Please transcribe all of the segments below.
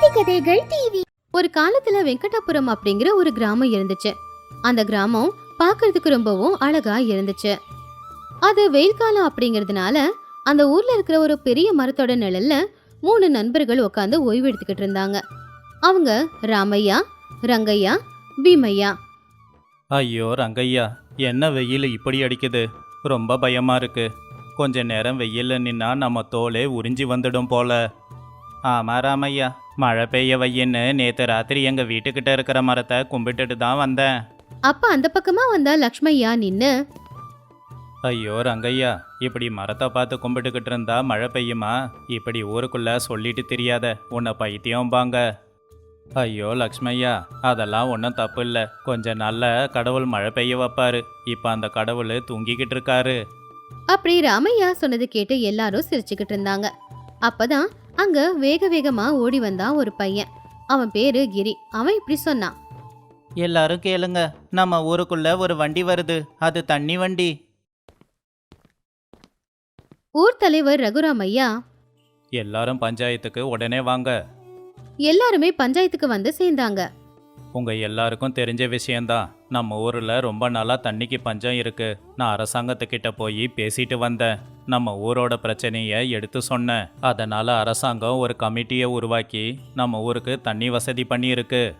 நீதி கதைகள் டிவி ஒரு காலத்துல வெங்கடாபுரம் அப்படிங்கிற ஒரு கிராமம் இருந்துச்சு. அந்த கிராமம் பார்க்கிறதுக்கு ரொம்பவும் அழகா இருந்துச்சு. அது வெயில் காலம் அப்படிங்கிறதுனால அந்த ஊர்ல இருக்கிற ஒரு பெரிய மரத்தோட நிழல்ல மூணு நண்பர்கள் உட்காந்து ஓய்வு எடுத்துக்கிட்டு இருந்தாங்க. அவங்க ராமையா ரங்கையா பீமையா. ஐயோ ரங்கையா என்ன வெயில் இப்படி அடிக்குது? ரொம்ப பயமா இருக்கு. கொஞ்ச நேரம் வெயில்ல நின்னா நம்ம தோலே உறிஞ்சி வந்துடும் போல. ஆமா ராமையா மழை பெய்ய வையின்னு நேத்து ராத்திரி எங்க வீட்டுக்கிட்ட இருக்கிற மரத்தை கும்பிட்டுட்டு தான் வந்தேன். அப்ப அந்த பக்கமா வந்தா லக்ஷ்மையா நின்னு? ஐயோ ரங்கையா இப்படி மரத்தை பார்த்து கும்பிட்டுக்கிட்டு இருந்தா மழை பெய்யுமா? இப்படி ஊருக்குள்ள சொல்லிட்டு தெரியாத உன்னை பைத்தியம்பாங்க ஐயோ லக்ஷ்மையா அதெல்லாம் ஒன்றும் தப்பு இல்லை. கொஞ்ச நாள்ல கடவுள் மழை பெய்ய வைப்பாரு. இப்போ அந்த கடவுள் தூங்கிக்கிட்டு இருக்காரு. அப்படி ராமையா சொன்னது கேட்டு எல்லாரும் சிரிச்சுக்கிட்டு இருந்தாங்க. அப்பதான் அங்க வேக வேகமா ஓடி வந்தான் ஒரு பையன். அவன் பேரு கிரி. அவன் இப்படி சொன்னான் எல்லாரும் கேளுங்க. நம்ம ஊருக்குள்ள ஒரு வண்டி வருது. அது தண்ணி வண்டி. ஊர் தலைவர் ரகுராமையா? எல்லாரும் பஞ்சாயத்துக்கு உடனே வாங்க. எல்லாருமே பஞ்சாயத்துக்கு வந்து சேர்ந்தாங்க. உங்க எல்லாருக்கும் தெரிஞ்ச விஷயம்தான். நம்ம ஊர்ல ரொம்ப நாளா தண்ணிக்கு பஞ்சம் இருக்கு. நான் அரசாங்கத்துக்கிட்ட போய் பேசிட்டு வந்தேன். நம்ம ஊரோட பிரச்சனையை எடுத்து சொன்னேன் அதனால அரசாங்கம் ஒரு கமிட்டியை உருவாக்கி நம்ம ஊருக்கு தண்ணி வசதி பண்ணியிருக்கு.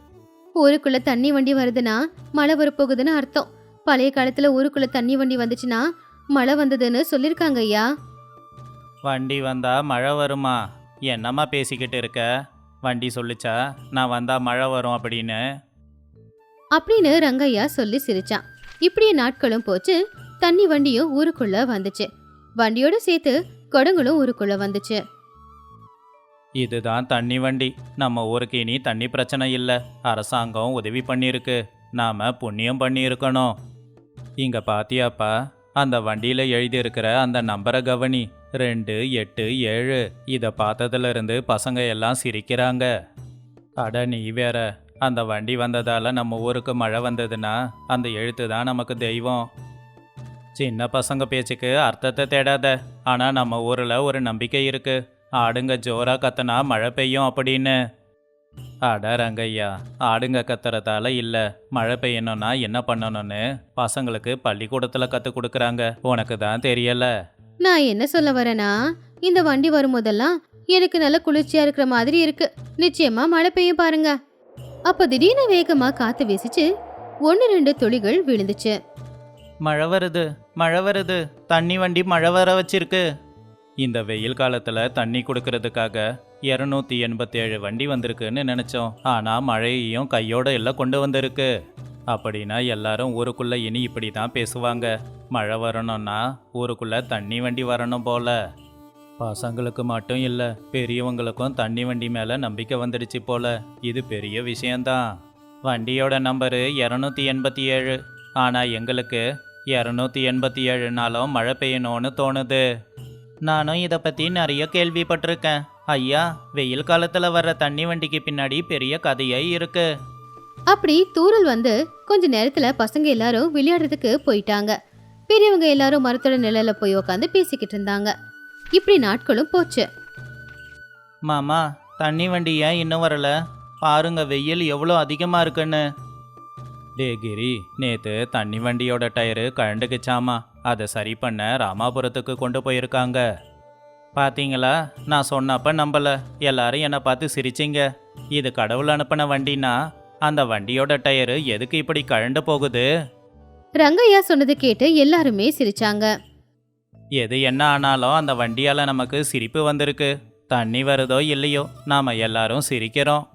ஊருக்குள்ள தண்ணி வண்டி வருதுன்னா மழை வரப்போகுதுன்னு அர்த்தம். பழைய காலத்துல ஊருக்குள்ள தண்ணி வண்டி வந்துச்சுன்னா மழை வந்ததுன்னு சொல்லிருக்காங்க ஐயா. வண்டி வந்தா மழை வருமா? என்னம்மா பேசிக்கிட்டு இருக்க? வண்டி சொல்லுச்சா நான் வந்தா மழை வரும் அப்படின்னு. அப்படின்னு ரங்கையா சொல்லி சிரிச்சான். இப்படியே நாட்களும் போச்சு. தண்ணி வண்டியும் ஊருக்குள்ள வந்துச்சு. வண்டியோட சேர்த்து குடங்களும் ஊருக்குள்ள வந்துச்சு. இதுதான் தண்ணி வண்டி. நம்ம ஊருக்கு இனி தண்ணி பிரச்சனை இல்லை. அரசாங்கம் உதவி பண்ணியிருக்கு. நாம புண்ணியம் பண்ணியிருக்கணும். இங்க பாத்தியாப்பா அந்த வண்டியில எழுதியிருக்கிற அந்த நம்பரை கவனி ரெண்டு எட்டு ஏழு இதை பார்த்ததுல இருந்து பசங்க எல்லாம் சிரிக்கிறாங்க. அட நீ வேற. அந்த வண்டி வந்ததால நம்ம ஊருக்கு மழை வந்ததுன்னா அந்த எழுத்து தான் நமக்கு தெய்வம். சின்ன பசங்க பேச்சுக்கு அர்த்தத்தை தேடாத. ஆனால் நம்ம ஊரில் ஒரு நம்பிக்கை இருக்கு. ஆடுங்க ஜோரா கத்தனா மழை பெய்யும் அப்படின்னு. அட ரங்கையா ஆடுங்க கத்துறதால இல்லை. மழை பெய்யணும்னா என்ன பண்ணணும்னு பசங்களுக்கு பள்ளிக்கூடத்தில் கற்றுக் கொடுக்குறாங்க. உனக்கு தான் தெரியல. நான் என்ன சொல்ல வரேனா இந்த வண்டி வரும்போதெல்லாம் எனக்கு நல்ல குளிர்ச்சியா இருக்கிற மாதிரி இருக்கு. நிச்சயமா மழை பெய்யும் பாருங்க. அப்ப திடீர்னு வேகமா காத்து வீசிச்சு ஒன்னு ரெண்டு துளிகள் விழுந்துச்சு. மழை வருது மழை வருது. தண்ணி வண்டி மழை வர வச்சிருக்கு. இந்த வெயில் காலத்தில் தண்ணி கொடுக்கறதுக்காக இரநூத்தி எண்பத்தேழு வண்டி வந்திருக்குன்னு நினச்சோம். ஆனால் மழையையும் கையோட எல்லாம் கொண்டு வந்திருக்கு. அப்படின்னா எல்லாரும் ஊருக்குள்ளே இனி இப்படி தான் பேசுவாங்க. மழை வரணும்னா ஊருக்குள்ளே தண்ணி வண்டி வரணும் போல. பசங்களுக்கு மட்டும் இல்லை பெரியவங்களுக்கும் தண்ணி வண்டி மேலே நம்பிக்கை வந்துடுச்சு போல. இது பெரிய விஷயந்தான் வண்டியோட நம்பரு இரநூத்தி எண்பத்தி ஏழு ஆனால் எங்களுக்கு இரநூத்தி எண்பத்தி ஏழு நாளும் மழை பெய்யணும்னு தோணுது. நானும் இதை பற்றி நிறைய கேள்விப்பட்டிருக்கேன். ஐயா வெயில் காலத்தில் வர்ற தண்ணி வண்டிக்கு பின்னாடி பெரிய கதையே இருக்கு. அப்படி தூறல் வந்து கொஞ்ச நேரத்துல பசங்க எல்லாரும் விளையாடுறதுக்கு போயிட்டாங்க. பெரியவங்க எல்லாரும் மரத்தோட நிழல்ல போய் உட்காந்து பேசிக்கிட்டு இருந்தாங்க. இப்படி நாட்களும் போச்சு. மாமா தண்ணி வண்டி ஏன் இன்னும் வரல? பாருங்க வெயில் எவ்வளோ அதிகமாக இருக்குன்னு. டே கிரி நேத்து தண்ணி வண்டியோட டயரு கழண்டுக்குச்சாமா. அதை சரி பண்ண ராமாபுரத்துக்கு கொண்டு போயிருக்காங்க. பாத்தீங்களா? நான் சொன்னப்ப நம்பல. எல்லாரும் என்னை பார்த்து சிரிச்சிங்க. இது கடவுள் அனுப்பின வண்டினா அந்த வண்டியோட டயரு எதுக்கு இப்படி கழண்டு போகுது? ரங்கையா சொன்னது கேட்டு எல்லாருமே சிரிச்சாங்க. எது என்ன ஆனாலும் அந்த வண்டியால நமக்கு சிரிப்பு வந்திருக்கு. தண்ணி வருதோ இல்லையோ நாம எல்லாரும் சிரிக்கிறோம்.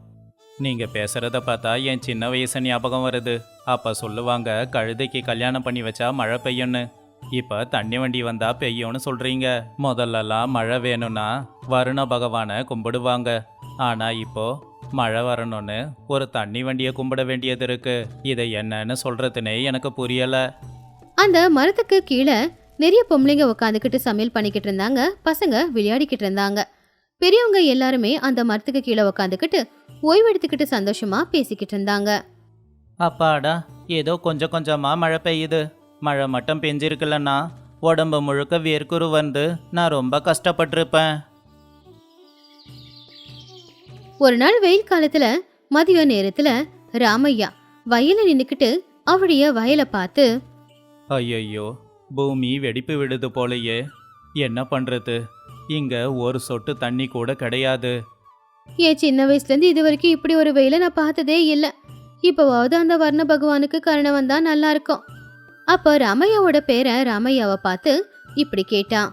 நீங்க பேசுறத பார்த்தா என் சின்ன வயசு ஞாபகம் வருது. அப்போ சொல்லுவாங்க கழுதைக்கு கல்யாணம் பண்ணி வச்சா மழை பெய்யும்னு. இப்போ தண்ணி வண்டி வந்தா பெய்யும்னு சொல்றீங்க. முதல்லலாம் மழை வேணும்னா வருண பகவானை கும்பிடுவாங்க. ஆனா இப்போ மழை வரணும்னு ஒரு தண்ணி வண்டியை கும்பிட வேண்டியது இருக்கு. இதை என்னன்னு சொல்றதுனே எனக்கு புரியல. அந்த மரத்துக்கு கீழே நிறைய பொம்பளைங்க உட்காந்துக்கிட்டு சமையல் பண்ணிக்கிட்டு இருந்தாங்க. பசங்க விளையாடிக்கிட்டு இருந்தாங்க. பெரியவங்க எல்லாருமே அந்த மரத்துக்கு கீழே உட்காந்துக்கிட்டு ஓய்வெடுத்துக்கிட்டு சந்தோஷமா பேசிக்கிட்டு இருந்தாங்க. அப்பாடா ஏதோ கொஞ்சம் கொஞ்சமா மழை பெய்யுது. மழை மட்டும் பெஞ்சிருக்கலன்னா உடம்பு முழுக்க வேர்க்குரு வந்து நான் ரொம்ப கஷ்டப்பட்டிருப்பேன். ஒரு நாள் வெயில் காலத்துல மதிய நேரத்துல ராமையா வயல்ல நின்னுக்கிட்டு அவருடைய வயலை பார்த்து ஐயையோ பூமி வெடிப்பு விடுது போலயே. என்ன பண்றது? இங்க ஒரு சொட்டு தண்ணி கூட கிடையாது. என் சின்ன வயசுல இருந்து இது வரைக்கும் இப்படி ஒரு வெயில நான் பார்த்ததே இல்ல. இப்பவாவது அந்த வர்ண பகவானுக்கு கருணை வந்தா நல்லா இருக்கும் அப்ப ராமையாவோட பேரை ராமையாவை பார்த்து இப்படி கேட்டான்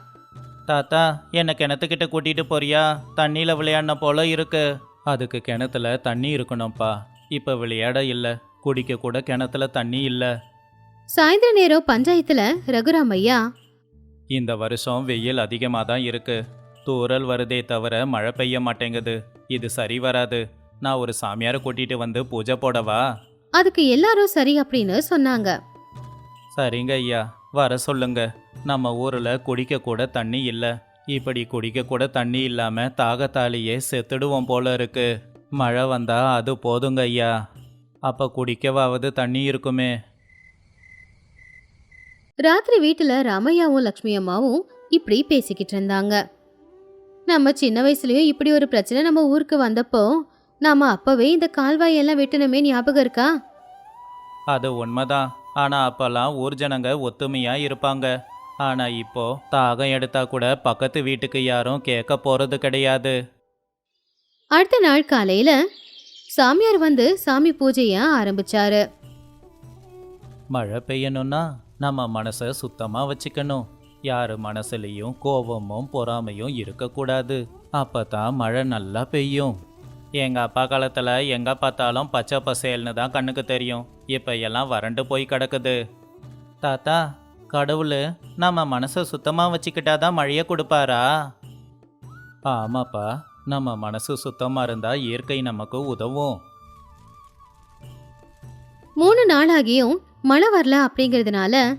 தாத்தா என்ன கிணத்துக்கிட்ட கூட்டிட்டு போறியா? தண்ணியில விளையாடின போல இருக்கு. அதுக்கு கிணத்துல தண்ணி இருக்கணும்ப்பா. இப்ப விளையாட இல்ல. குடிக்க கூட கிணத்துல தண்ணி இல்ல. சாயந்தர நேரம் பஞ்சாயத்துல ரகுராமையா? இந்த வருஷம் வெயில் அதிகமாக தான் இருக்கு. தூறல் வருதே தவிர மழை பெய்ய மாட்டேங்குது. இது சரி வராது. நான் ஒரு சாமியாரை கூட்டிட்டு வந்து பூஜை போடவா? அதுக்கு எல்லாரும் சரி அப்படின்னு சொன்னாங்க. சரிங்க ஐயா வர சொல்லுங்க. நம்ம ஊர்ல குடிக்க கூட தண்ணி இல்ல. இப்படி குடிக்க கூட தண்ணி இல்லாம தாகத்தாலேயே செத்துடுவோம் போல இருக்கு. மழை வந்தா அது போதுங்க ஐயா. அப்ப குடிக்கவாவது தண்ணி இருக்குமே. ராத்திரி வீட்டுல ராமையாவும் லக்ஷ்மி அம்மாவும் இப்படி பேசிக்கிட்டு இருந்தாங்க. நம்ம சின்ன வயசுலயும் இப்படி ஒரு பிரச்சனை நம்ம ஊருக்கு வந்தப்போ நாம அப்பவே இந்த கால்வாய் எல்லாம் வெட்டணுமே ஞாபகம் இருக்கா? அது உண்மைதான். ஆனா அப்பெல்லாம் ஊர் ஜனங்க ஒத்துமையா இருப்பாங்க. ஆனா இப்போ தாகம் எடுத்தா கூட பக்கத்து வீட்டுக்கு யாரும் கேட்க போறது கிடையாது. அடுத்த நாள் காலையில சாமியார் வந்து சாமி பூஜைய ஆரம்பிச்சாரு. மழை பெய்யணும்னா நம்ம மனசை சுத்தமா வச்சுக்கணும். யாரு மனசுலயும் கோபமும் பொறாமையும் இருக்கக்கூடாது. அப்பதான் மழை நல்லா பெய்யும். எங்க அப்பா காலத்துல எங்க பார்த்தாலும் பச்சை பசேல்னு தான் கண்ணுக்கு தெரியும். இப்ப எல்லாம் வறண்டு போய் கிடக்குது. தாத்தா கடவுள் நம்ம மனசை சுத்தமா வச்சுக்கிட்டாதான் மழையை கொடுப்பாரா? ஆமாப்பா நம்ம மனசு சுத்தமா இருந்தா இயற்கை நமக்கு உதவும். மூணு நாள் ஆகியும் மழை வரல அப்படிங்கறதுனால?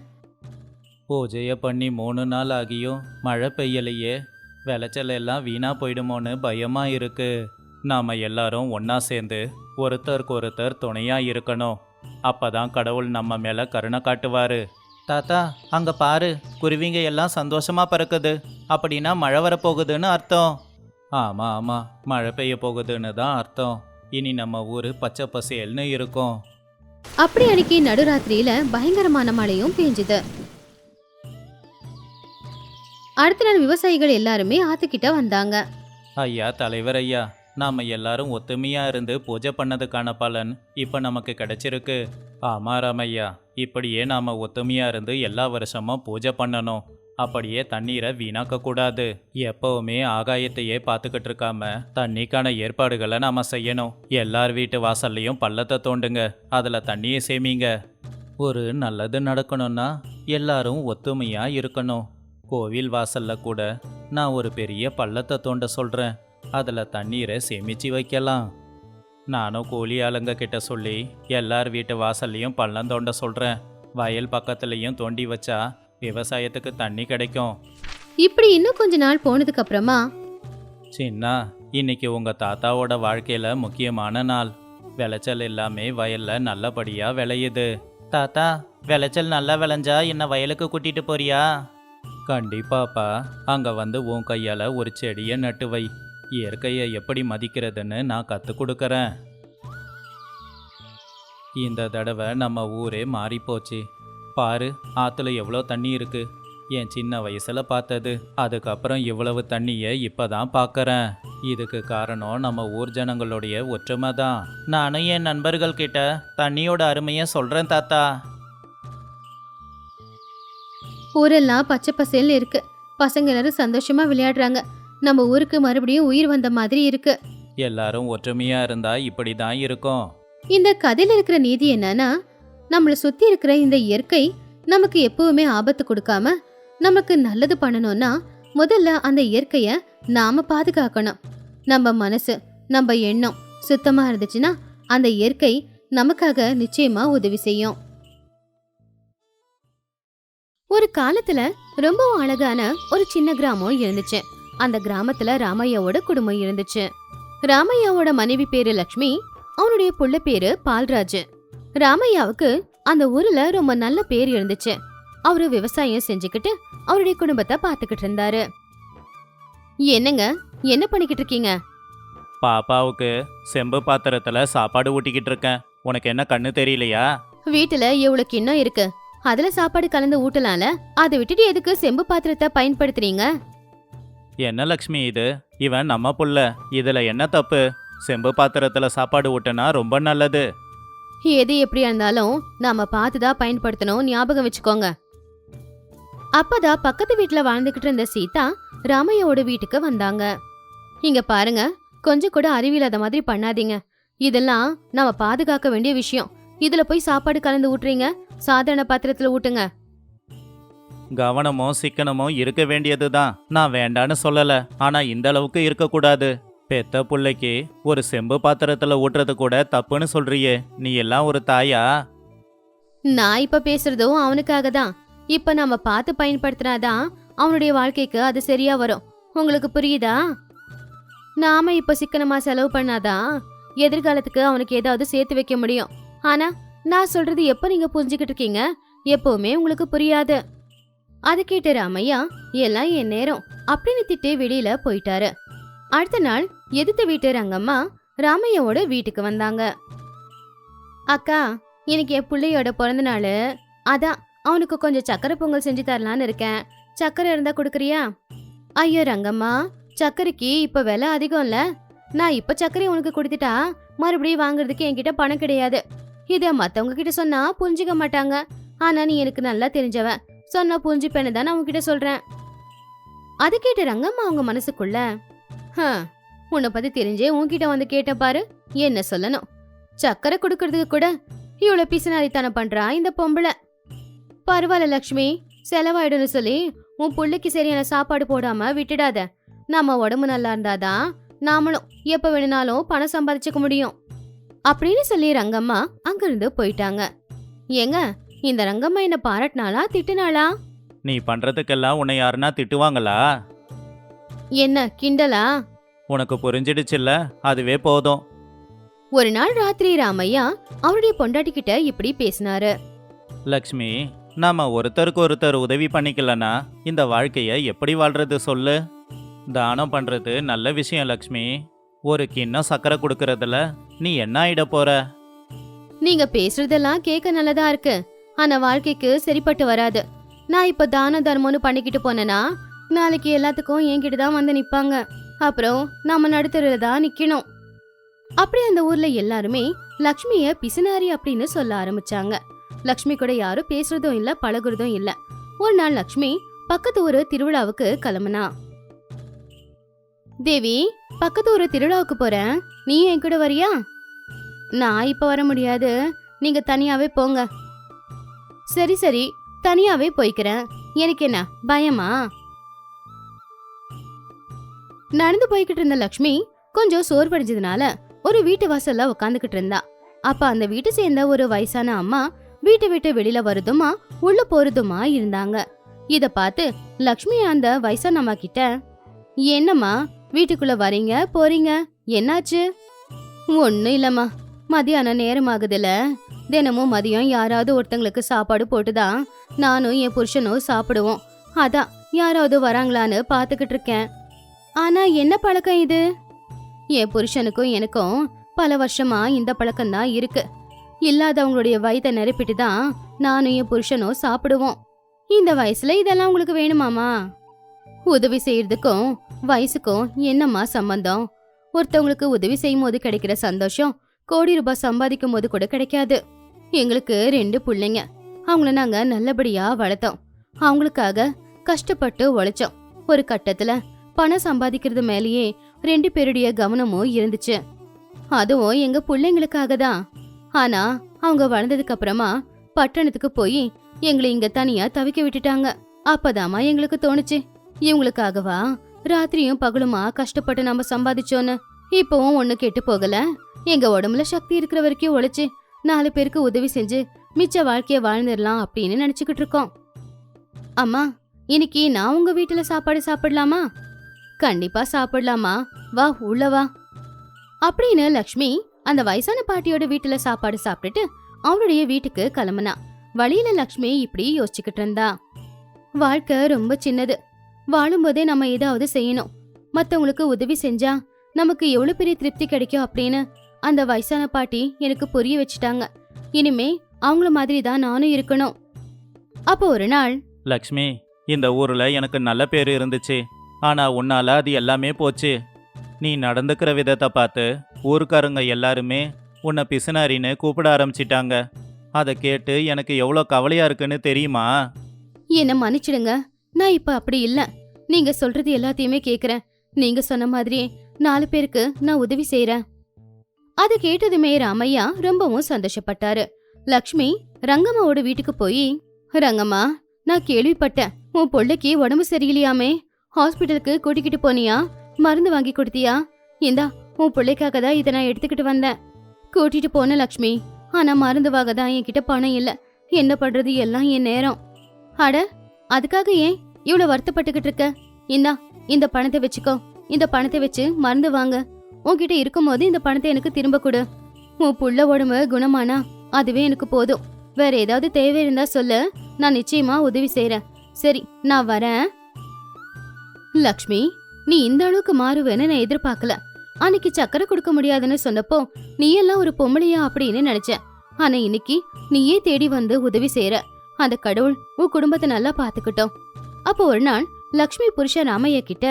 பூஜையை பண்ணி மூணு நாள் ஆகியும் மழை பெய்யலையே. விளைச்சல் எல்லாம் வீணா போயிடுமோன்னு பயமா இருக்கு. நாம எல்லாரும் ஒண்ணா சேர்ந்து ஒருத்தருக்கு ஒருத்தர் துணையா இருக்கணும். அப்பதான் கடவுள் நம்ம மேல கருணை காட்டுவாரு. தாத்தா அங்க பாரு குருவிங்க எல்லாம் சந்தோஷமா பறக்குது. அப்படின்னா மழை வரப்போகுதுன்னு அர்த்தம். ஆமா ஆமா மழை பெய்ய போகுதுன்னு தான் அர்த்தம். இனி நம்ம ஊரு பச்சை பசேல்னு இருக்கும். அப்படி அன்னைக்கு நடுராத்திரியில பயங்கரமான மழையும் பெஞ்சுது. அடுத்த நாள் விவசாயிகள் எல்லாருமே ஆத்துக்கிட்ட வந்தாங்க. ஐயா தலைவர் ஐயா நாம எல்லாரும் ஒத்துமையா இருந்து பூஜை பண்ணதுக்கான பலன் இப்ப நமக்கு கிடைச்சிருக்கு. ஆமா ராமையா இப்படியே நாம ஒத்துமையா இருந்து எல்லா வருஷமும் பூஜை பண்ணணும். அப்படியே தண்ணீரை வீணாக்க கூடாது. எப்பவுமே ஆகாயத்தையே பார்த்துக்கிட்டு இருக்காம தண்ணிக்கான ஏற்பாடுகளை நாம செய்யணும். எல்லார் வீட்டு வாசல்லையும் பள்ளத்தை தோண்டுங்க. அதுல தண்ணியை சேமிங்க. ஒரு நல்லது நடக்கணும்னா எல்லாரும் ஒத்துமையா இருக்கணும். கோவில் வாசல்ல கூட நான் ஒரு பெரிய பள்ளத்தை தோண்ட சொல்றேன். அதுல தண்ணீரை சேமிச்சு வைக்கலாம். நானும் கூலி ஆளுங்க கிட்ட சொல்லி எல்லார் வீட்டு வாசல்லையும் பள்ளம் தோண்ட சொல்றேன். வயல் பக்கத்துலயும் தோண்டி வச்சா விவசாயத்துக்கு தண்ணி கிடைக்கும். இப்படி இன்னும் கொஞ்ச நாள் போனதுக்கு அப்புறமா? சின்னா இன்னைக்கு உங்க தாத்தாவோட வாழ்க்கையில முக்கியமான நாள். விளைச்சல் எல்லாமே வயல்ல நல்லபடியா விளையுது. தாத்தா விளைச்சல் நல்லா விளைஞ்சா என்ன வயலுக்கு கூட்டிட்டு போறியா? கண்டிப்பாப்பா அங்க வந்து உன் கையால ஒரு செடியை நட்டு வை. இயற்கையை எப்படி மதிக்கிறதுன்னு நான் கற்றுக் கொடுக்குறேன். இந்த தடவை நம்ம ஊரே மாறிப்போச்சு பாரு ஆற்றுல எவ்வளோ தண்ணி இருக்கு. என் சின்ன வயசில் பார்த்தது. அதுக்கப்புறம் இவ்வளவு தண்ணியை இப்போ தான் பார்க்குறேன் இதுக்கு காரணம் நம்ம ஊர் ஜனங்களுடைய ஒற்றுமை தான் நானும் என் நண்பர்கள் கிட்ட தண்ணியோட அருமையை சொல்கிறேன் தாத்தா. ஊரெல்லாம் பச்சை பசேல்னு இருக்கு. பசங்க எல்லாரும் சந்தோஷமா விளையாடுறாங்க. நம்ம ஊருக்கு மறுபடியும் உயிர் வந்த மாதிரி இருக்கு. எல்லாரும் ஒற்றுமையா இருந்தா இப்படி தான் இருக்கும். இந்த கதையில இருக்கிற நீதி என்னன்னா நம்மள சுத்தி இருக்கிற இந்த இயற்கை நமக்கு எப்பவுமே ஆபத்து கொடுக்காம நமக்கு நல்லது பண்ணணும்னா முதல்ல அந்த இயற்கைய நாம பாதுகாக்கணும். நம்ம மனசு நம்ம எண்ணம் சுத்தமா இருந்துச்சுன்னா அந்த இயற்கை நமக்காக நிச்சயமா உதவி செய்யும். ஒரு காலத்துல ரொம்பவும் அழகான ஒரு சின்ன கிராமம் இருந்துச்சு. அந்த கிராமத்துல ராமையாவோட குடும்பம் இருந்துச்சு. ராமையாவோட மனைவி பேரு லக்ஷ்மி அவனுடைய புள்ள பேரு பால்ராஜ். ராமையாவுக்கு அந்த ஊர்ல ரொம்ப நல்ல பேர் இருந்துச்சு. அவரு விவசாயம் செஞ்சுக்கிட்டு அவருடைய குடும்பத்தை பார்த்துக்கிட்டு இருந்தாரு. என்னங்க என்ன பண்ணிக்கிட்டு இருக்கீங்க? பாப்பாவுக்கு செம்பு பாத்திரத்துல சாப்பாடு ஊட்டிக்கிட்டு இருக்கேன். உனக்கு என்ன கண்ணு தெரியலையா? வீட்டுல எவ்வளவு கிண்ணம் இருக்கு? அதுல சாப்பாடு கலந்து ஊட்டலாம்ல? அதை விட்டுட்டு எதுக்கு செம்பு பாத்திரத்தை பயன்படுத்துறீங்க? என்ன லக்ஷ்மி இது? இவன் நம்ம புள்ள. இதுல என்ன தப்பு? செம்பு பாத்திரத்துல சாப்பாடு ஊட்டினா ரொம்ப நல்லது. எது எப்படியா இருந்தாலும் நாம பார்த்துதான் பயன்படுத்தணும் ஞாபகம் வச்சுக்கோங்க. அப்பதான் பக்கத்து வீட்டுல வாழ்ந்துகிட்டு இருந்த சீதா ராமையோட வீட்டுக்கு வந்தாங்க. இங்க பாருங்க கொஞ்சம் கூட அறிவில்லாத மாதிரி பண்ணாதீங்க. இதெல்லாம் நாம பாதுகாக்க வேண்டிய விஷயம். இதுல போய் சாப்பாடு கலந்து ஊட்டுறீங்க. சாதாரண பாத்திரத்துல ஊட்டுங்க. கவனமும் சிக்கனமும் இருக்க வேண்டியது தான் நான் வேண்டான்னு சொல்லல. ஆனா இந்த அளவுக்கு இருக்கக்கூடாது. பெத்த புள்ளைக்கு ஒரு செம்பு பாத்திரத்துல ஊட்டுறது கூட தப்புன்னு சொல்றியே. நீ எல்லாம் ஒரு தாயா? நான் இப்ப பேசுறதும் அவனுக்காக தான். இப்ப நம்ம பார்த்து பயன்படுத்தினாதான் அவனுடைய வாழ்க்கைக்கு அது சரியா வரும். உங்களுக்கு புரியுதா? நாம இப்ப சிக்கனமா செலவு பண்ணாதான் எதிர்காலத்துக்கு அவனுக்கு ஏதாவது சேர்த்து வைக்க முடியும். ஆனா நான் சொல்றது எப்ப நீங்க புரிஞ்சுக்கிட்டு இருக்கீங்க? எப்பவுமே உங்களுக்கு புரியாது. அது கேட்ட ராமையா எல்லாம் என் நேரம் அப்படின்னு திட்டே வெளியில போயிட்டாரு. அடுத்த நாள் எதிர்த்த வீட்டு ரங்கம்மா ராமையாவோட வீட்டுக்கு வந்தாங்க. அக்கா எனக்கு என் பிள்ளையோட பிறந்த நாள் அதான் அவனுக்கு கொஞ்சம் சக்கரை பொங்கல் செஞ்சு தரலான்னு இருக்கேன். சக்கரை இருந்தா கொடுக்குறியா? ஐயோ ரங்கம்மா சக்கரைக்கு இப்ப விலை அதிகம்ல நான் இப்ப சக்கரை உனக்கு கொடுத்துட்டா மறுபடியும் வாங்குறதுக்கு என்கிட்ட பணம் கிடையாது. இதை மத்தவங்க கிட்ட சொன்னா புரிஞ்சுக்க மாட்டாங்க. ஆனா நீ எனக்கு நல்லா தெரிஞ்சவன். சொன்ன புரிஞ்சுப்பேன்னு தான் நான் உன்கிட்ட சொல்றேன். அது கேட்ட ரங்கம்மா அவங்க மனசுக்குள்ள "ஹ, உன்னை பத்தி தெரிஞ்சே உன்கிட்ட வந்து கேட்ட பாரு என்ன சொல்லணும்? சக்கரை கொடுக்கறதுக்கு கூட இவ்வளவு பிசினாரித்தனம் பண்றா இந்த பொம்பளை. பரவாயில்ல லக்ஷ்மி செலவாயிடும்னு சொல்லி உன் புள்ளைக்கு சரியான சாப்பாடு போடாம விட்டுடாத. நம்ம உடம்பு நல்லா இருந்தாதான் நாமளும் எப்ப வேணும்னாலும் பணம் சம்பாதிச்சுக்க முடியும். அப்படின்னு சொல்லி ரங்கம்மா அங்கிருந்து போயிட்டாங்க. ஏங்க இந்த ரங்கம்மா என்ன பாராட்டினாளா திட்டுனாளா? நீ பண்றதுக்கெல்லாம் உன்னை யாருன்னா திட்டுவாங்களா? என்ன கிண்டலா? உனக்கு புரிஞ்சிடுச்சுல்ல அதுவே போதும். ஒரு நாள் ராத்திரி ராமையா அவருடைய பொண்டாட்டி கிட்ட இப்படி பேசினாரு. லக்ஷ்மி நாம ஒருத்தருக்கு ஒருத்தர் உதவி பண்ணிக்கலனா இந்த வாழ்க்கைய எப்படி வாழ்றது சொல்லு? தானம் பண்றது நல்ல விஷயம் லக்ஷ்மி. ஒரு கிண்ணம் சக்கரை கொடுக்கறதுல நீ என்ன ஆயிட போற? நீங்க பேசுறதெல்லாம் கேட்க நல்லதா இருக்கு. ஆனா வாழ்க்கைக்கு சரிப்பட்டு வராது. நான் இப்ப தான தர்மம்னு பண்ணிக்கிட்டு போனேனா நாளைக்கு எல்லாத்துக்கும் என்கிட்ட தான் வந்து நிப்பாங்க. அப்புறம் நாம நடுத்தருல தான் நிக்கணும். அப்படி அந்த ஊர்ல எல்லாருமே லக்ஷ்மிய பிசுனாரி அப்படின்னு சொல்ல ஆரம்பிச்சாங்க. லக்ஷ்மி கூட யாரும் பேசுறதும் இல்ல பழகுறதும் இல்ல. ஒரு நாள் லக்ஷ்மி பக்கத்து ஒரு திருவிழாவுக்கு கிளம்புனா தேவி பக்கத்து ஒரு திருவிழாவுக்கு போறேன். நீ என் கூட வரியா? நான் இப்ப வர முடியாது. நீங்க தனியாவே போங்க. சரி சரி தனியாவே போய்க்கிறேன். எனக்கு என்ன பயமா? நடந்து போய்கிட்டு இருந்த லக்ஷ்மி கொஞ்சம் சோர்வடைஞ்சதுனால ஒரு வீட்டு வாசல்ல உட்காந்துக்கிட்டு இருந்தா. அப்ப அந்த வீட்டை சேர்ந்த ஒரு வயசான அம்மா வீட்டை விட்டு வெளியில வருதுமா உள்ள போறதுமா இருந்தாங்க. இத பார்த்து லக்ஷ்மி அந்த வயசான அம்மா கிட்ட என்னம்மா வீட்டுக்குள்ள வரீங்க போறீங்க என்னாச்சு? ஒன்னும் இல்லம்மா மதியானம் நேரம் ஆகுதுல தினமும் மதியம் யாராவது ஒருத்தங்களுக்கு சாப்பாடு போட்டுதான் நானும் என் புருஷனும் சாப்பிடுவோம். அதான் யாராவது வராங்களான்னு பாத்துக்கிட்டு இருக்கேன். ஆனா என்ன பழக்கம் இது? என் புருஷனுக்கும் எனக்கும் பல வருஷமா இந்த பழக்கம் தான் இருக்கு. இல்லாதவங்களுடைய வயித்தை நிரப்பிட்டு தான் நானும் என் புருஷனும் சாப்பிடுவோம். இந்த வயசுல இதெல்லாம் உங்களுக்கு வேணுமாமா? உதவி செய்யறதுக்கும் வயசுக்கும் என்னம்மா சம்பந்தம்? ஒருத்தவங்களுக்கு உதவி செய்யும் போது கிடைக்கிற சந்தோஷம் கோடி ரூபாய் சம்பாதிக்கும் போது கூட கிடைக்காது. எங்களுக்கு ரெண்டு பிள்ளைங்க. அவங்கள நாங்க நல்லபடியா வளர்த்தோம். அவங்களுக்காக கஷ்டப்பட்டு உழைச்சோம். ஒரு கட்டத்துல பணம் சம்பாதிக்கிறது மேலேயே ரெண்டு பேருடைய கவனமும் இருந்துச்சு. அதுவும் எங்க பிள்ளைங்களுக்காக தான். ஆனா அவங்க வளர்ந்ததுக்கு அப்புறமா பட்டணத்துக்கு போய் எங்களை இங்க தனியா தவிக்க விட்டுட்டாங்க. அப்பதாமா எங்களுக்கு தோணுச்சு. இவங்களுக்காகவா ராத்திரியும் பகலுமா கஷ்டப்பட்டு நம்ம சம்பாதிச்சோன்னு. இப்பவும் ஒண்ணு கெட்டு போகல. எங்க உடம்புல சக்தி இருக்கிற வரைக்கும் உழைச்சு நாலு பேருக்கு உதவி செஞ்சு மிச்ச வாழ்க்கைய வாழ்ந்துடலாம் அப்படின்னு நினைச்சுக்கிட்டு இருக்கோம். அம்மா இன்னைக்கு நான் உங்க வீட்டுல சாப்பாடு சாப்பிடலாமா? கண்டிப்பா சாப்பிடலாமா. வா உள்ள வா. அப்படின்னு லக்ஷ்மி அந்த வயசான பாட்டியோட வீட்டுல சாப்பாடு சாப்பிட்டுட்டு அவனுடைய வீட்டுக்கு கிளம்புனா. வழியில லக்ஷ்மி இப்படி யோசிச்சுக்கிட்டு இருந்தா. வாழ்க்கை ரொம்ப சின்னது. வாழும்போதே நம்ம ஏதாவது செய்யணும். மத்தவங்களுக்கு உதவி செஞ்சா நமக்கு எவ்வளவு பெரிய திருப்தி கிடைக்கும் அப்படின்னு அந்த வயசான பாட்டி எனக்கு புரிய வச்சுட்டாங்க. இனிமே அவங்கள மாதிரி தான் நானும் இருக்கணும். அப்போ ஒரு நாள் லக்ஷ்மி இந்த ஊர்ல எனக்கு நல்ல பேர் இருந்துச்சு. ஆனா உன்னால அது எல்லாமே போச்சு. நீ நடந்துக்கிற விதத்தை பார்த்து ஊருக்காரங்க எல்லாருமே உன்னை பிசுனாரின்னு கூப்பிட ஆரம்பிச்சிட்டாங்க. அதை கேட்டு எனக்கு எவ்வளோ கவலையா இருக்குன்னு தெரியுமா? என்ன மன்னிச்சிடுங்க. நான் இப்ப அப்படி இல்ல. நீங்க சொல்றது எல்லாத்தையுமே கேக்குறேன். நீங்க சொன்ன மாதிரியே நாலு பேருக்கு நான் உதவி செய்யறேன் அது கேட்டதுமே ராமையா ரொம்பவும் சந்தோஷப்பட்டாரு. லக்ஷ்மி ரங்கம்மாவோட வீட்டுக்கு போய் ரங்கம்மா நான் கேள்விப்பட்டேன். உன் பொள்ளைக்கு உடம்பு சரியில்லையாமே? ஹாஸ்பிட்டலுக்கு கூட்டிக்கிட்டு போனியா? மருந்து வாங்கி கொடுத்தியா? இந்தா உன் பிள்ளைக்காக தான் இதை நான் எடுத்துக்கிட்டு வந்தேன். கூட்டிட்டு போன லக்ஷ்மி ஆனா மருந்து வாங்க தான் என்கிட்ட பணம் இல்ல. என்ன பண்றது? எல்லாம் என் நேரம். அட அதுக்காக ஏன் இவ்வளவு வருத்தப்பட்டுக்கிட்டு இருக்க? இந்தா இந்த பணத்தை வச்சுக்கோ. இந்த பணத்தை வச்சு மருந்து வாங்க. உன்கிட்ட இருக்கும்போது இந்த பணத்தை எனக்கு திரும்ப கொடு. உன் புள்ள உடம்பு குணமானா அதுவே எனக்கு போதும். வேற ஏதாவது தேவை இருந்தா சொல்லு. நான் நிச்சயமா உதவி செய்யறேன் சரி நான் வரேன். லக்ஷ்மி நீ இந்த அளவுக்கு மாறுவேன்னு நான் எதிர்பார்க்கல. அன்னைக்கு சக்கரை கொடுக்க முடியாதுன்னு சொன்னப்போ நீ எல்லாம் ஒரு பொம்பளையா அப்படின்னு நினைச்சேன். ஆனா இன்னைக்கு நீயே தேடி வந்து உதவி செய்யற அந்த கடவுள் உன் குடும்பத்தை நல்லா பாத்துக்கிட்டோம் அப்போ ஒரு நாள் லக்ஷ்மி புருஷ ராமையா கிட்ட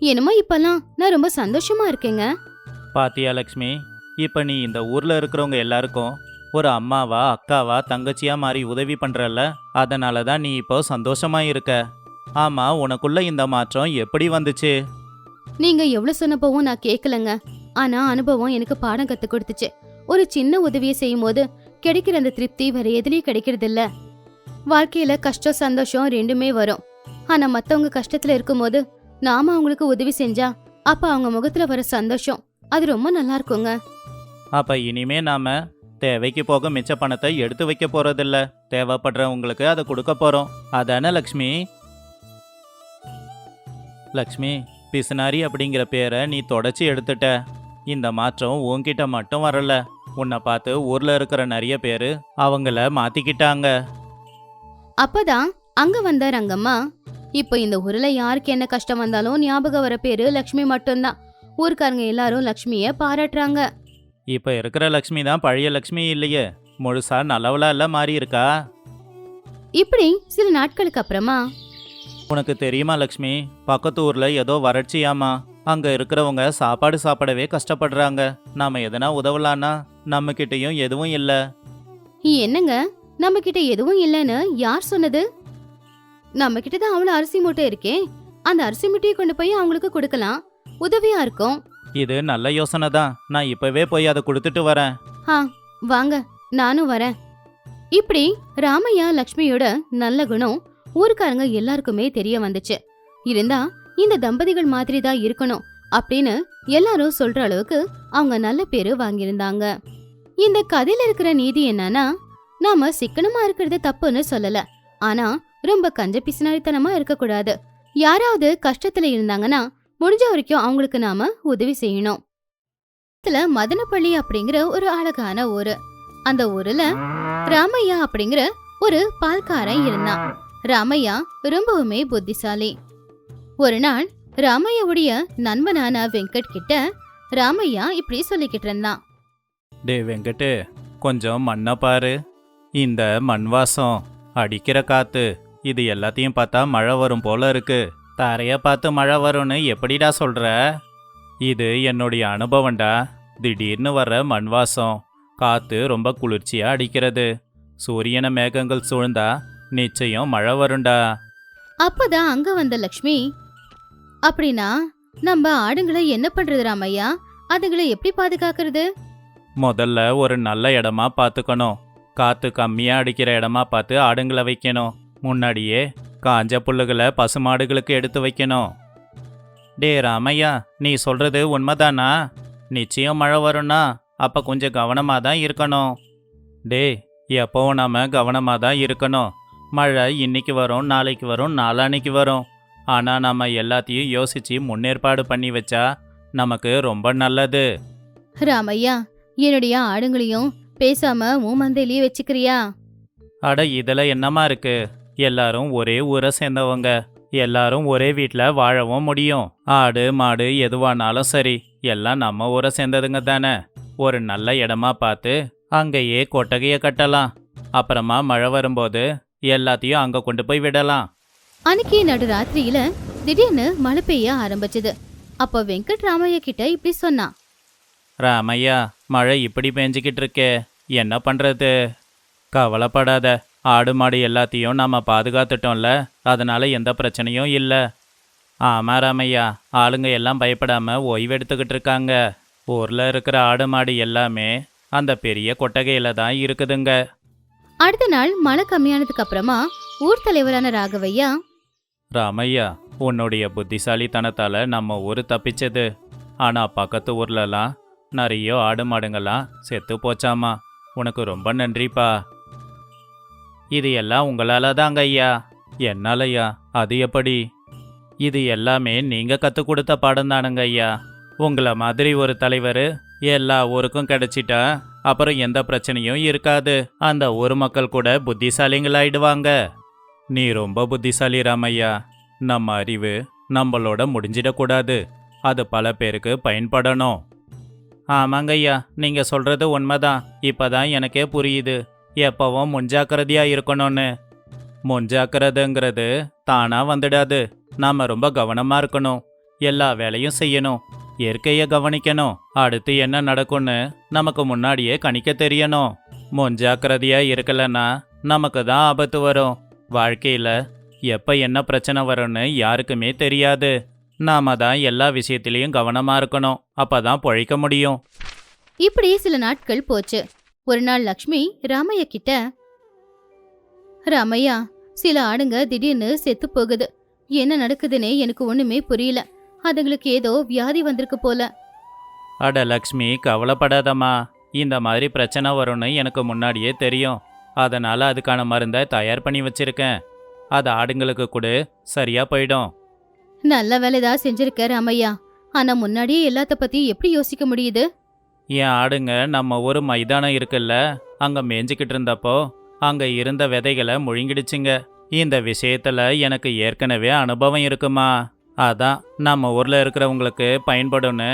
என்னமோ இப்பெல்லாம் நான் ரொம்ப சந்தோஷமா இருக்கேங்க. பாத்தியா லக்ஷ்மி இப்போ நீ இந்த ஊர்ல இருக்கிறவங்க எல்லாருக்கும் ஒரு அம்மாவா அக்காவா தங்கச்சியா மாறி உதவி பண்றல்ல? அதனால தான் நீ இப்போ சந்தோஷமா இருக்க. ஆமா உனக்குள்ள இந்த மாற்றம் எப்படி வந்துச்சு? நீங்க எவ்வளவு சொன்னப்பவும் நான் கேட்கலங்க ஆனா அனுபவம் எனக்கு பாடம் கத்து கொடுத்துச்சு. ஒரு சின்ன உதவியை செய்யும் போது கிடைக்கிற அந்த திருப்தி வேற எதுலயும் கிடைக்கிறது இல்ல வாழ்க்கையில கஷ்டம் சந்தோஷம் ரெண்டுமே வரும். ஆனா மத்தவங்க கஷ்டத்துல இருக்கும்போது நாம அவங்களுக்கு உதவி செஞ்சா அப்ப அவங்க முகத்துல வர சந்தோஷம் அது ரொம்ப நல்லா இருக்குங்க. அப்ப இனிமே நாம தேவைக்கு போக மிச்ச பணத்தை எடுத்து வைக்க போறதில்ல. தேவைப்படுறவங்களுக்கு அதை கொடுக்க போறோம். அதானே லக்ஷ்மி? லக்ஷ்மி பிசுனாரி அப்படிங்கிற பேரை நீ தொடச்சி எடுத்துட்ட. இந்த மாற்றம் உன்கிட்ட மட்டும் வரல. உன்னை பார்த்து ஊர்ல இருக்கிற நிறைய பேர் அவங்கள மாத்திக்கிட்டாங்க. அப்பதான் அங்க வந்த ரங்கம்மா இப்போ இந்த ஊர்ல யாருக்கு என்ன கஷ்டம் வந்தாலும் ஞாபகம் வர பேரு லக்ஷ்மி மட்டும்தான். ஊர்க்காரங்க எல்லாரும் லக்ஷ்மிய பாராட்டுறாங்க. இப்ப இருக்கிற லக்ஷ்மி தான் பழைய லக்ஷ்மி இல்லையே. முழுசா நல்லவளா இல்ல மாறி இருக்கா இப்படி சில நாட்களுக்கு அப்புறமா. உனக்கு தெரியுமா லக்ஷ்மி? பக்கத்து ஊர்ல ஏதோ வறட்சியாமா? அங்க இருக்கிறவங்க சாப்பாடு சாப்பிடவே கஷ்டப்படுறாங்க. நாம எதனா உதவலான்னா நம்ம கிட்டயும் எதுவும் இல்ல. என்னங்க? நம்ம கிட்ட எதுவும் இல்லைன்னு யார் சொன்னது? நம்ம கிட்ட தான் அவ்வளவு அரிசி மூட்டை இருக்கே. அந்த அரிசி மூட்டையை கொண்டு போய் அவங்களுக்கு கொடுக்கலாம். உதவியா இருக்கும். இது நல்ல யோசனை தான். நான் இப்பவே போய் அதை கொடுத்துட்டு வரேன். ஆ வாங்க. நானும் வரேன். இப்படி ராமையா லக்ஷ்மியோட நல்ல குணம் ஊருக்காரங்க எல்லாருக்குமே தெரிய வந்துச்சு. இருந்தா இந்த தம்பதிகள் மாதிரி தான் இருக்கணும் அப்படின்னு எல்லாரும் சொல்ற அளவுக்கு அவங்க நல்ல பேரு வாங்கியிருந்தாங்க. இந்த கதையில இருக்கிற நீதி என்னன்னா நாம சிக்கனமா இருக்கிறது தப்புன்னு சொல்லல. ஆனா ரொம்ப கஞ்ச பிசினாரித்தனமா இருக்கக்கூடாது. யாராவது கஷ்டத்துல இருந்தாங்கன்னா முடிஞ்ச வரைக்கும் அவங்களுக்கு நாம உதவி செய்யணும். இதுல மதனப்பள்ளி அப்படிங்கிற ஒரு அழகான ஊரு. அந்த ஊர்ல ராமையா அப்படிங்கிற ஒரு பால்காரன் இருந்தான். ராமையா ரொம்பவுமே புத்திசாலி. ஒரு நாள் ராமையாவுடைய நண்பனான வெங்கட் கிட்ட ராமையா இப்படி சொல்லிக்கிட்டு இருந்தான். டே வெங்கட்டு கொஞ்சம் மண்ணை பாரு. இந்த மண் வாசம் அடிக்கிற காத்து இது எல்லாத்தையும் பார்த்தா மழை வரும் போல இருக்கு. தரைய பார்த்து மழை வரும்னு எப்படிடா சொல்ற? இது என்னுடைய அனுபவம்டா. திடீர்னு வர்ற மண் வாசம். காத்து ரொம்ப குளிர்ச்சியா அடிக்கிறது. சூரியன மேகங்கள் சூழ்ந்தா நிச்சயம் மழை வரும்டா. அப்பதான் அங்க வந்த லக்ஷ்மி அப்படின்னா நம்ம ஆடுங்களை என்ன பண்றது ராமையா? அதுங்களை எப்படி பாதுகாக்கிறது? முதல்ல ஒரு நல்ல இடமா பார்த்துக்கணும். காத்து கம்மியா அடிக்கிற இடமா பார்த்து ஆடுங்களை வைக்கணும். முன்னாடியே காஞ்ச புல்லுகளை பசுமாடுகளுக்கு எடுத்து வைக்கணும். டே ராமையா நீ சொல்றது உண்மைதானா? நிச்சயம் மழை வரும்னா அப்ப கொஞ்சம் கவனமா தான் இருக்கணும். டே எப்பவும் நாம கவனமா தான் இருக்கணும். மழை இன்னைக்கு வரும் நாளைக்கு வரும் நாளான்னைக்கு வரும். ஆனா நாம எல்லாத்தையும் யோசிச்சு முன்னேற்பாடு பண்ணி வச்சா நமக்கு ரொம்ப நல்லது. ராமையா என்னுடைய ஆடுங்களையும் பேசாம மூமந்தையிலேயே வச்சுக்கிறியா? அட இதில் என்னமா இருக்கு? எல்லாரும் ஒரே ஊரை சேர்ந்தவங்க. எல்லாரும் ஒரே வீட்டில் வாழவும் முடியும். ஆடு மாடு எதுவானாலும் சரி எல்லாம் நம்ம ஊரை சேர்ந்ததுங்க தானே. ஒரு நல்ல இடமா பார்த்து அங்கேயே கொட்டகையை கட்டலாம். அப்புறமா மழை வரும்போது எல்லாத்தையும் அங்கே கொண்டு போய் விடலாம். அன்னைக்கு நடு ராத்திரியில திடீர்னு மழை பெய்ய ஆரம்பிச்சது. அப்போ வெங்கட் ராமையா கிட்ட இப்படி சொன்னான். ராமையா மழை இப்படி பெஞ்சிக்கிட்டு இருக்கே. என்ன பண்ணுறது கவலைப்படாத. ஆடு மாடு எல்லாத்தையும் நம்ம பாதுகாத்துட்டோம்ல. அதனால எந்த பிரச்சனையும் இல்லை. ஆமாம் ராமையா ஆளுங்க எல்லாம் பயப்படாம ஓய்வு எடுத்துக்கிட்டு இருக்காங்க. ஊரில் இருக்கிற ஆடு மாடு எல்லாமே அந்த பெரிய கொட்டகையில தான் இருக்குதுங்க. அடுத்த நாள் மழை கம்மியானதுக்கு அப்புறமா ஊர் தலைவரான ராகவையா ராமையா உன்னுடைய புத்திசாலித்தனத்தால் நம்ம ஊர் தப்பிச்சது. ஆனால் பக்கத்து ஊர்லலாம் நிறைய ஆடு மாடுங்கள்லாம் செத்து போச்சாமா. உனக்கு ரொம்ப நன்றிப்பா. இது எல்லாம் உங்களால தாங்க ஐயா. என்னாலய்யா அது எப்படி? இது எல்லாமே நீங்கள் கற்றுக் கொடுத்த பாடம் தானுங்க ஐயா. உங்களை மாதிரி ஒரு தலைவர் எல்லா ஊருக்கும் கிடைச்சிட்டா அப்புறம் எந்த பிரச்சனையும் இருக்காது. அந்த ஊர் மக்கள் கூட புத்திசாலிங்களாயிடுவாங்க. நீ ரொம்ப புத்திசாலி ராமையா. நம்ம அறிவு நம்மளோட முடிஞ்சிடக்கூடாது அது பல பேருக்கு பயன்படணும். ஆமாங்கய்யா ஐயா நீங்க சொல்றது உண்மைதான். இப்பதான் எனக்கே புரியுது. எப்பவும் முன்ஜாக்கிரதையா இருக்கணும்னு. முன்ஜாக்கிரதைங்கிறது தானா வந்துடாது. நாம ரொம்ப கவனமா இருக்கணும். எல்லா வேலையும் செய்யணும். இயற்கையை கவனிக்கணும். அடுத்து என்ன நடக்கும்னு நமக்கு முன்னாடியே கணிக்க தெரியணும். முன்ஜாக்கிரதையா இருக்கலன்னா நமக்கு தான் ஆபத்து வரும். வாழ்க்கையில எப்ப என்ன பிரச்சனை வரும்னு யாருக்குமே தெரியாது. நாம தான் எல்லா விஷயத்திலையும் கவனமா இருக்கணும். அப்பதான் பொழைக்க முடியும். இப்படி சில நாட்கள் போச்சு. ஒரு நாள் லக்ஷ்மி ராமையா கிட்ட ராமையா சில ஆடுங்க திடீர்னு செத்து போகுது. என்ன நடக்குதுன்னே எனக்கு ஒண்ணுமே புரியல. அதுங்களுக்கு ஏதோ வியாதி வந்திருக்கு போல. அட லக்ஷ்மி கவலைப்படாதம்மா. இந்த மாதிரி பிரச்சனை வரும்னு எனக்கு முன்னாடியே தெரியும். அதனால அதுக்கான மருந்தை தயார் பண்ணி வச்சிருக்கேன். அது ஆடுங்களுக்கு கொடு சரியா போயிடும். நல்ல வேலைதான் செஞ்சிருக்க ராமையா. ஆனா முன்னாடியே எல்லாத்த பத்தி எப்படி யோசிக்க முடியுது? என் ஆடுங்க நம்ம ஒரு மைதானம் இருக்குல்ல அங்கே மேய்ஞ்சிக்கிட்டு இருந்தப்போ அங்கே இருந்த விதைகளை முழுங்கிடுச்சுங்க. இந்த விஷயத்தில் எனக்கு ஏற்கனவே அனுபவம் இருக்குமா? அதான் நம்ம ஊரில் இருக்கிறவங்களுக்கு பயன்படும்னு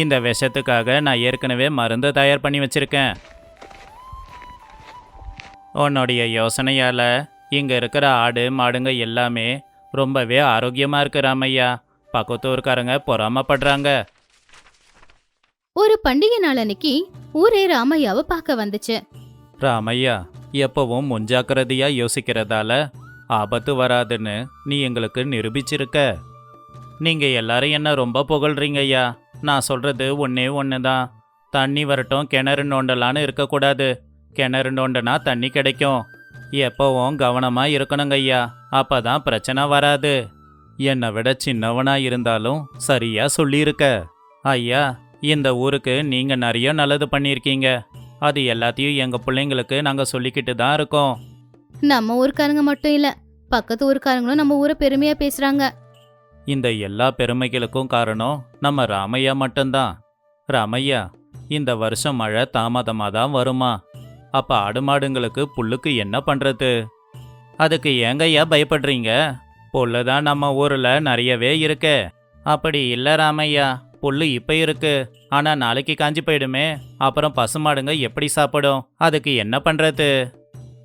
இந்த விஷத்துக்காக நான் ஏற்கனவே மருந்து தயார் பண்ணி வச்சுருக்கேன். உன்னுடைய யோசனையால் இங்கே இருக்கிற ஆடு மாடுங்க எல்லாமே ரொம்பவே ஆரோக்கியமாக இருக்கு ராமையா. பக்கத்து ஊருக்காரங்க பொறாமப்படுறாங்க. ஒரு பண்டிகை நாள் அன்னைக்கு ஊரே ராமையாவை பார்க்க வந்துச்சு. ராமையா எப்பவும் முன்ஜாக்கிரதையா யோசிக்கிறதால ஆபத்து வராதுன்னு நீ எங்களுக்கு நிரூபிச்சிருக்க. நீங்க எல்லாரும் என்ன ரொம்ப புகழ்றீங்க ஐயா? நான் சொல்றது ஒன்னே ஒன்று தான் தண்ணி வரட்டும் கிணறு நோண்டலான்னு இருக்கக்கூடாது. கிணறு நோண்டனா தண்ணி கிடைக்கும். எப்பவும் கவனமா இருக்கணுங்க ஐயா. அப்பதான் பிரச்சனை வராது. என்னை விட சின்னவனா இருந்தாலும் சரியா சொல்லியிருக்க. ஐயா இந்த ஊருக்கு நீங்க நிறைய நல்லது பண்ணியிருக்கீங்க. அது எல்லாத்தையும் எங்க பிள்ளைங்களுக்கு நாங்க சொல்லிக்கிட்டு தான் இருக்கோம். நம்ம ஊர்க்காரங்க மட்டும் இல்ல பக்கத்து ஊர்க்காரங்களும் நம்ம ஊரை பெருமையா பேசுறாங்க. இந்த எல்லா பெருமைகளுக்கும் காரணம் நம்ம ராமையா மட்டும்தான். ராமையா இந்த வருஷம் மழை தாமதமா தான் வருமா? அப்ப ஆடு மாடுங்களுக்கு புல்லுக்கு என்ன பண்றது? அதுக்கு ஏங்கய்யா பயப்படுறீங்க? புல்லு தான் நம்ம ஊர்ல நிறையவே இருக்கே. அப்படி இல்ல ராமையா. புல்லு இப்ப இருக்கு. ஆனா நாளைக்கு காஞ்சி போயிடுமே. அப்புறம் பசுமாடுங்க எப்படி சாப்பிடும்? அதுக்கு என்ன பண்றது?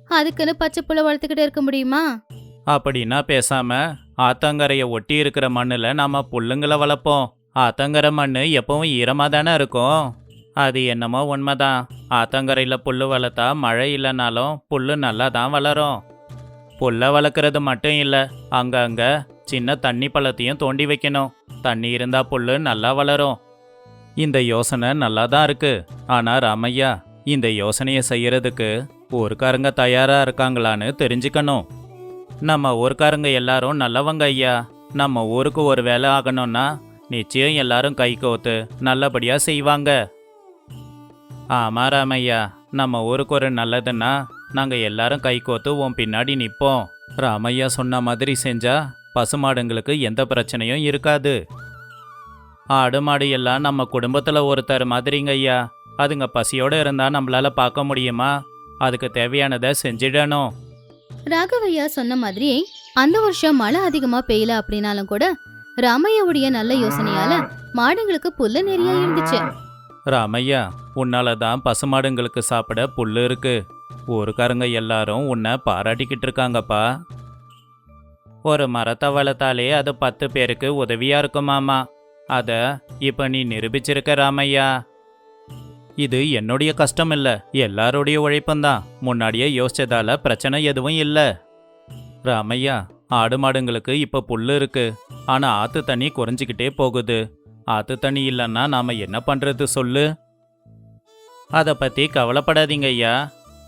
அதுக்குன்னு பச்சை புள்ள வளர்த்துக்கிட்டு இருக்க முடியுமா? அப்படின்னா பேசாம ஆத்தங்கரையை ஒட்டி இருக்கிற மண்ணுல நாம புல்லுங்களை வளர்ப்போம். ஆத்தங்கரை மண்ணு எப்பவும் ஈரமா தானே இருக்கும். அது என்னமோ உண்மைதான். ஆத்தங்கரையில புல்லு வளர்த்தா மழை இல்லைனாலும் புல்லு நல்லா தான் வளரும். புல்லை வளர்க்குறது மட்டும் இல்லை அங்கங்க சின்ன தண்ணி பள்ளத்தையும் தோண்டி வைக்கணும். தண்ணி இருந்தா புல்லு நல்லா வளரும். இந்த யோசனை நல்லா தான் இருக்கு. ஆனா ராமையா இந்த யோசனையை செய்யறதுக்கு ஊர்க்காரங்க தயாரா இருக்காங்களான்னு தெரிஞ்சுக்கணும். நம்ம ஊர்க்காரங்க எல்லாரும் நல்லவங்க ஐயா. நம்ம ஊருக்கு ஒரு வேலை ஆகணும்னா நிச்சயம் எல்லாரும் கை கோத்து நல்லபடியா செய்வாங்க. ஆமா ராமையா நம்ம ஊருக்கு ஒரு நல்லதுன்னா நாங்க எல்லாரும் கை கோத்து உன் பின்னாடி நிப்போம். ராமையா சொன்ன மாதிரி செஞ்சா பசுமாடுங்களுக்கு எந்த பிரச்சனையும் இருக்காது. ஆடு மாடு எல்லாம் நம்ம குடும்பத்துல ஒருத்தர் மாதிரிங்க ஐயா. அதுங்க பசியோட இருந்தா நம்மளால பார்க்க முடியுமா? அதுக்கு தேவையானதை செஞ்சிடணும். ராகவையா சொன்ன மாதிரியே அந்த வருஷம் மழை அதிகமா பெய்யல அப்படின்னாலும் கூட ராமையாவுடைய நல்ல யோசனையால மாடுங்களுக்கு புல்லு நிறைய இருந்துச்சு. ராமையா உன்னால தான் பசுமாடுங்களுக்கு சாப்பிட புல்லு இருக்கு. ஊருக்காரங்க எல்லாரும் உன்னை பாராட்டிக்கிட்டு இருக்காங்கப்பா. ஒரு மரத்தை வளர்த்தாலே அது பத்து பேருக்கு உதவியா இருக்குமாமா? அதை இப்ப நீ நிரூபிச்சிருக்க ராமையா. இது என்னுடைய கஷ்டம் இல்லை எல்லாருடைய உழைப்பும்தான் முன்னாடியே யோசிச்சதால பிரச்சனை எதுவும் இல்லை. ராமையா ஆடு மாடுங்களுக்கு இப்ப புல்லு இருக்கு. ஆனா ஆத்து தண்ணி குறைஞ்சிக்கிட்டே போகுது. ஆத்து தண்ணி இல்லைன்னா நாம என்ன பண்றது சொல்லு. அதை பத்தி கவலைப்படாதீங்க ஐயா.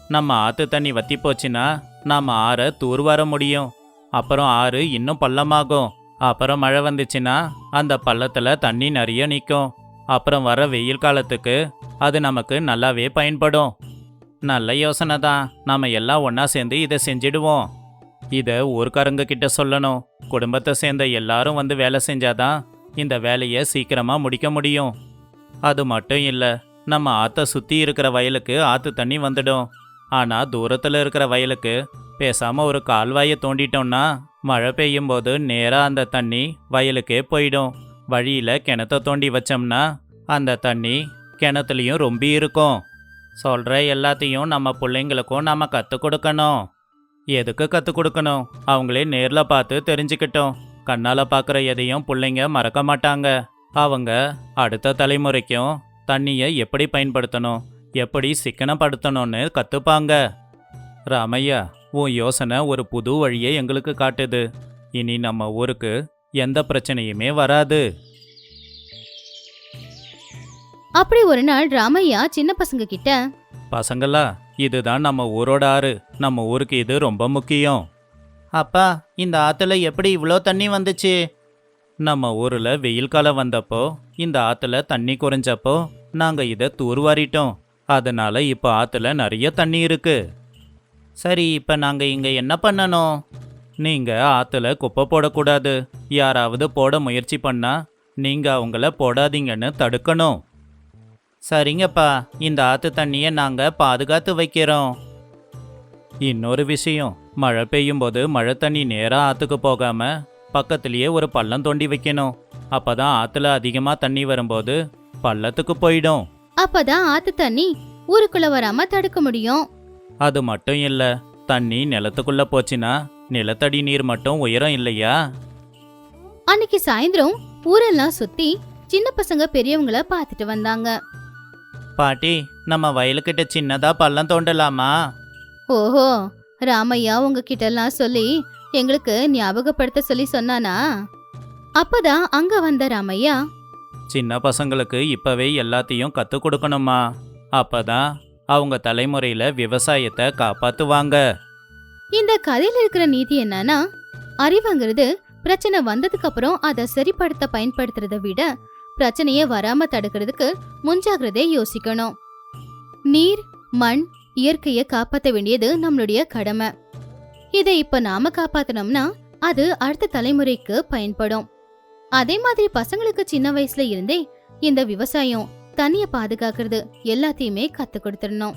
நம்ம ஆத்து தண்ணி வத்தி போச்சுன்னா நாம ஆற தூர்வார முடியும். அப்புறம் ஆறு இன்னும் பள்ளமாகும். அப்புறம் மழை வந்துச்சுன்னா அந்த பள்ளத்தில் தண்ணி நிறைய நிற்கும் அப்புறம் வர வெயில் காலத்துக்கு அது நமக்கு நல்லாவே பயன்படும். நல்ல யோசனை தான். நாம் எல்லாம் ஒன்றா சேர்ந்து இதை செஞ்சிடுவோம். இதை ஊர்க்காரங்க கிட்ட சொல்லணும். குடும்பத்தை சேர்ந்த எல்லாரும் வந்து வேலை செஞ்சாதான் இந்த வேலையை சீக்கிரமாக முடிக்க முடியும். அது மட்டும் இல்லை நம்ம ஆற்றை சுற்றி இருக்கிற வயலுக்கு ஆற்று தண்ணி வந்துடும். ஆனால் தூரத்தில் இருக்கிற வயலுக்கு பேசாமல் ஒரு கால்வாயை தோண்டிட்டோம்னா மழை பெய்யும் போது நேராக அந்த தண்ணி வயலுக்கே போயிடும். வழியில் கிணத்த தோண்டி வச்சோம்னா அந்த தண்ணி கிணத்துலையும் ரொம்ப இருக்கும். சொல்கிற எல்லாத்தையும் நம்ம பிள்ளைங்களுக்கும் நம்ம கற்றுக் கொடுக்கணும். எதுக்கு கற்றுக் கொடுக்கணும்? அவங்களே நேரில் பார்த்து தெரிஞ்சுக்கிட்டோம். கண்ணால் பார்க்குற எதையும் பிள்ளைங்க மறக்க மாட்டாங்க. அவங்க அடுத்த தலைமுறைக்கும் தண்ணியை எப்படி பயன்படுத்தணும்? எப்படி சிக்கனப்படுத்தணும்னு கற்றுப்பாங்க ராமையா உன் யோசனை ஒரு புது வழியை எங்களுக்கு காட்டுது. இனி நம்ம ஊருக்கு எந்த பிரச்சனையுமே வராது. அப்படி ஒரு நாள் ராமையா சின்ன பசங்க கிட்ட பசங்களா இதுதான் நம்ம ஊரோட ஆறு. நம்ம ஊருக்கு இது ரொம்ப முக்கியம். அப்பா இந்த ஆத்துல எப்படி இவ்வளோ தண்ணி வந்துச்சு? நம்ம ஊரில் வெயில் காலம் வந்தப்போ இந்த ஆத்துல தண்ணி குறைஞ்சப்போ நாங்கள் இதை தூர்வாரிட்டோம். அதனால இப்போ ஆத்துல நிறைய தண்ணி இருக்கு. சரி இப்போ நாங்கள் இங்கே என்ன பண்ணணும்? நீங்கள் ஆற்றுல குப்பை போடக்கூடாது. யாராவது போட முயற்சி பண்ணா நீங்கள் அவங்கள போடாதீங்கன்னு தடுக்கணும். சரிங்கப்பா இந்த ஆற்று தண்ணியை நாங்கள் பாதுகாத்து வைக்கிறோம். இன்னொரு விஷயம் மழை பெய்யும் போது மழை தண்ணி நேராக ஆற்றுக்கு போகாமல் பக்கத்துலேயே ஒரு பள்ளம் தோண்டி வைக்கணும். அப்போ தான் ஆற்றுல அதிகமாக தண்ணி வரும்போது பள்ளத்துக்கு போயிடும். அப்பதான் ஆத்து தண்ணி ஊருக்குள்ள வராம தடுக்க முடியும். அது மட்டும் இல்ல. தண்ணி நிலத்துக்குள்ள போச்சுன்னா நிலத்தடி நீர் மட்டும் உயரம் இல்லையா? அன்னைக்கு சாயந்தரம் ஊரெல்லாம் சுத்தி சின்ன பசங்க பெரியவங்கள பார்த்துட்டு வந்தாங்க. பாட்டி நம்ம வயலுக்கிட்ட சின்னதா பள்ளம் தோண்டலாமா? ஓஹோ ராமையா உங்ககிட்ட எல்லாம் சொல்லி எங்களுக்கு ஞாபகப்படுத்த சொல்லி சொன்னானா? அப்பதான் அங்க வந்த ராமையா சின்ன பசங்களுக்கு இப்பவே எல்லாத்தையும் கற்றுக் கொடுக்கணுமா? அப்பதான் அவங்க தலைமுறையில விவசாயத்தை காப்பாத்துவாங்க. இந்த கதையில இருக்கிற நீதி என்னன்னா அறிவுங்கிறது பிரச்சனை வந்ததுக்கு அப்புறம் அதை சரிப்படுத்த பயன்படுத்துறத விட பிரச்சனையே வராம தடுக்கிறதுக்கு முன்ஜாகிரதை யோசிக்கணும். நீர் மண் இயற்கையை காப்பாற்ற வேண்டியது நம்மளுடைய கடமை. இதை இப்ப நாம காப்பாத்தனோம்னா அது அடுத்த தலைமுறைக்கு பயன்படும். அதே மாதிரி பசங்களுக்கு சின்ன வயசுல இருந்தே இந்த விவசாயம் தண்ணிய பாதுகாக்கிறது எல்லாத்தையுமே கத்து கொடுத்துடணும்.